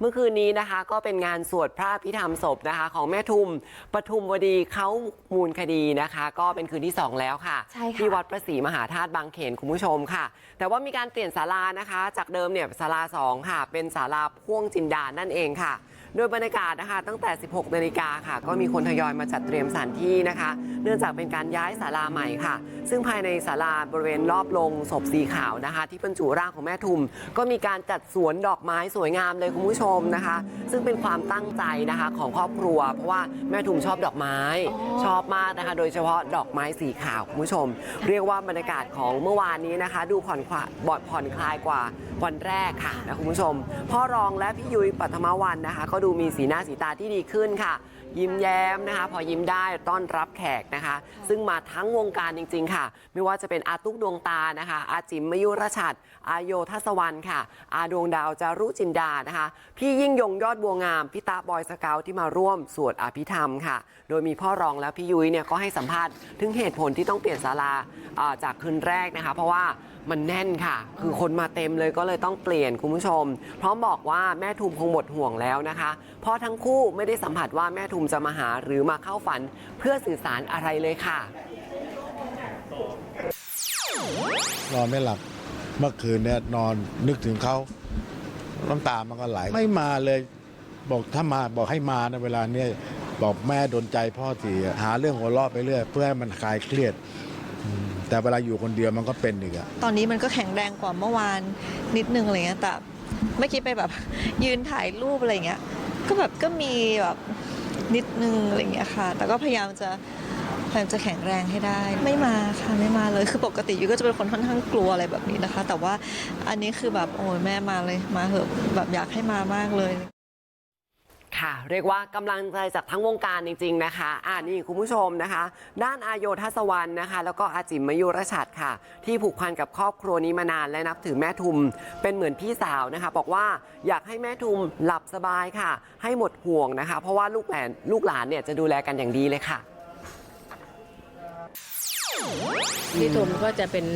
เมื่อคืนนี้นะคะก็เป็นงานสวดพระพิธรรมศพนะคะของแม่ทุมปทุมวดีเขามูลคดีนะคะ ก็เป็นคืนที่ 2 แล้วค่ะใช่ค่ะที่วัดพระศรีมหาธาตุบางเขนคุณผู้ชมค่ะ แต่ว่ามีการเปลี่ยนศาลานะคะ จากเดิมเนี่ยศาลาสองค่ะ เป็นศาลาพ่วงจินดานั่นเองค่ะ โดยบรรยากาศนะคะ ตั้งแต่ 16 นาฬิกาค่ะ ก็มีคนทยอยมาจัดเตรียมสถานที่นะคะ เนื่องจากเป็นการย้ายศาลาใหม่ค่ะ ซึ่งภายในศาลาบริเวณรอบโลงศพสีขาวนะคะ ที่บรรจุร่างของแม่ทุม ก็มีการจัดสวนดอกไม้สวยงามเลยคุณผู้ชมนะคะ ซึ่งเป็นความตั้งใจนะคะของครอบครัว เพราะว่าแม่ทุมชอบดอกไม้ชอบมากนะคะ โดยเฉพาะดอกไม้สีขาวคุณผู้ชม เรียกว่าบรรยากาศของเมื่อวานนี้นะคะ ดูผ่อนคลายบอดผ่อนคลายกว่าวันแรกค่ะนะคุณผู้ชม พ่อรองและพี่ยุ้ยปัทมวันนะคะ ก็ดูมีสีหน้าสีตาที่ดีขึ้นค่ะ ยิ้มแย้มนะคะ พอยิ้มได้ต้อนรับแขกนะคะ ซึ่งมาทั้งวงการจริง ๆ ค่ะ ไม่ว่าจะเป็นอาตุ๊กดวงตานะคะ อาจิมมยุรชัดอาโยทัศวรรณค่ะ อาดวงดาวจารุจินดานะคะ พี่ยิ่งยงยอดบัวงามพี่ตาบอยสเกาวที่มาร่วมสวดอภิธรรมค่ะ โดยมีพ่อรองและพี่ยุ้ยเนี่ยก็ให้สัมภาษณ์ถึงเหตุผลที่ต้องเปลี่ยนศาลาอ่าจากคืนแรกนะคะ เพราะว่ามันแน่นค่ะ คือคนมาเต็มเลยก็เลยต้องเปลี่ยนคุณผู้ชม พร้อมบอกว่าแม่ทุมคงหมดห่วงแล้วนะคะ เพราะทั้งคู่ไม่ได้สัมผัสว่าแม่ทุมจะมาหาหรือมาเข้าฝันเพื่อสื่อสารอะไรเลยค่ะ นอนไม่หลับเมื่อคืนเนี่ยนอนนึกถึงเขาน้ำตามันก็ไหลไม่มาเลย บอกถ้ามาบอกให้มาในเวลาเนี้ยบอกแม่โดนใจพ่อทีหาเรื่องหัวเราะไปเรื่อยเพื่อให้มันคลายเครียดอืม แต่เวลาอยู่คนเดียวมันก็เป็นอีกอะตอนนี้มันก็แข็งแรงกว่าเมื่อวานนิดนึงอะไรเงี้ยแต่ไม่คิดไปแบบยืนถ่ายรูปอะไรเงี้ยก็แบบก็มีแบบนิดนึงอะไรเงี้ยค่ะ แต่ก็พยายามจะพยายามจะแข็งแรงให้ได้ ไม่มาค่ะไม่มาเลย คือปกติยูก็จะเป็นคนค่อนข้างกลัวอะไรแบบนี้นะคะ แต่ว่าอันนี้คือแบบโอ้ยแม่มาเลยมาเหอะแบบอยากให้มามากเลย ค่ะ เรียกว่ากำลังใจจากทั้งวงการจริง ๆ นะคะ อ่านี่คุณผู้ชมนะคะ ด้านอาโยทัศวรรณนะคะ แล้วก็อาจิมมยุรชัดค่ะ ที่ผูกพันกับครอบครัวนี้มานานและนับถือแม่ทุม เป็นเหมือนพี่สาวนะคะ บอกว่าอยากให้แม่ทุมหลับสบายค่ะ ให้หมดห่วงนะคะ เพราะว่าลูกหลานลูกหลานเนี่ยจะดูแลกันอย่างดีเลยค่ะ พี่ทุมก็จะเป็น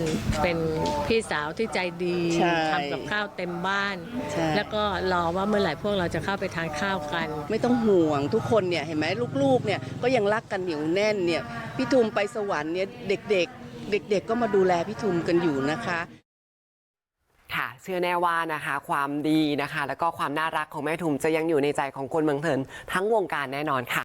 เป็นพี่สาวที่ใจดีใช่ทำกับข้าวเต็มบ้าน ใช่ แล้วก็รอว่าเมื่อไหร่พวกเราจะเข้าไปทานข้าวกัน ไม่ต้องห่วงทุกคนเนี่ยเห็นไหมลูกๆเนี่ยก็ยังรักกันเหนียวแน่นเนี่ยพี่ทุมไปสวรรค์เนี่ยเด็กๆ เด็ก ๆ ก็มาดูแลพี่ทุมกันอยู่นะคะ ค่ะ เชื่อแน่ว่านะคะ ความดีนะคะ แล้วก็ความน่ารักของแม่ทุมจะยังอยู่ในใจของคนเมืองเถินทั้งวงการแน่นอนค่ะ